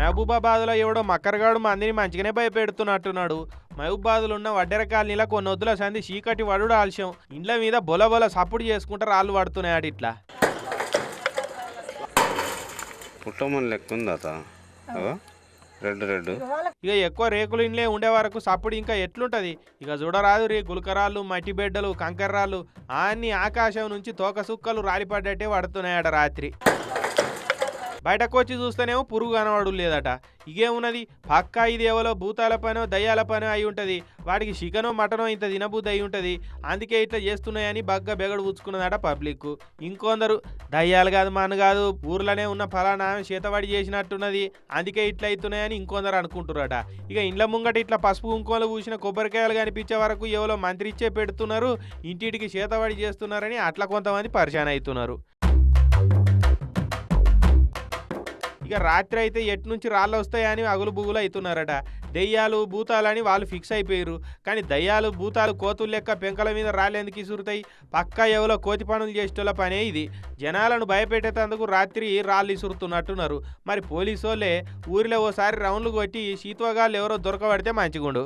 మహబూబాబాద్లో ఎవడో మక్కరగాడు మందిని మంచిగానే భయపెడుతున్నట్టున్నాడు. మహబూబాద్లో ఉన్న వడ్డెర కాలనీలో కొన్ని వద్దుల సంది చీకటి వడుడు ఆలస్యం. ఇండ్ల మీద బొల బొల సప్పుడు చేసుకుంటే రాళ్ళు పడుతున్నాయి ఇట్లా. పుట్టమని లెక్క ఉంది అత అగో రెడ్ రెడ్. ఇక ఎక్కువ రేకులు ఇండ్లే ఉండే వరకు సప్పుడు ఇంకా ఎట్లుంటది? ఇక చూడరాదు రే గులకరాళ్ళు మట్టి బిడ్డలు కంకర్రాళ్ళు. అన్ని ఆకాశం నుంచి తోక సుక్కలు రాలిపడ్డట్టే పడుతున్నాయట రాత్రి. బయటకు వచ్చి చూస్తేనేమో పురుగు కనబడు లేదట. ఇగేమున్నది? పక్కా ఇది ఎవలో భూతాల పనో దయ్యాల పనో అయి ఉంటుంది. వాటికి చికెనో మటనో ఇంత తినబుద్ధి అయి ఉంటుంది. అందుకే ఇట్లా చేస్తున్నాయని బగ్గ బెగడు పుచ్చుకున్నదట పబ్లిక్ ఇంకొందరు దయ్యాలు కాదు మన కాదు ఊర్లోనే ఉన్న ఫలానా చేతవాడి చేసినట్టున్నది. అందుకే ఇట్లా అవుతున్నాయని ఇంకొందరు అనుకుంటున్నారట ఇక ఇండ్ల ముంగట ఇట్లా పసుపు కుంకుమలు పూసిన కొబ్బరికాయలు కనిపించే వరకు ఎవరో మంత్రి ఇచ్చే పెడుతున్నారు. ఇంటింటికి చేతబడి చేస్తున్నారని అట్లా కొంతమంది పరిచయం అవుతున్నారు. ఇక రాత్రి అయితే ఎటు నుంచి రాళ్ళు వస్తాయని అగులు బుగులు అవుతున్నారట దెయ్యాలు భూతాలని వాళ్ళు ఫిక్స్ అయిపోయారు కానీ దయ్యాలు భూతాలు కోతులు లెక్క పెంకల మీద రాళ్ళు ఎందుకు ఇసురుతాయి? పక్కా ఎవలో కోతి పనులు చేసేటోళ్ళ పనే ఇది. జనాలను భయపెట్టేటందుకు రాత్రి రాళ్ళు ఇసురుతున్నట్టున్నారు. మరి పోలీసు వాళ్ళే ఊరిలో ఓసారి రౌండ్లు కొట్టి శీతవగాళ్ళు ఎవరో దొరకబడితే మంచిగుండు.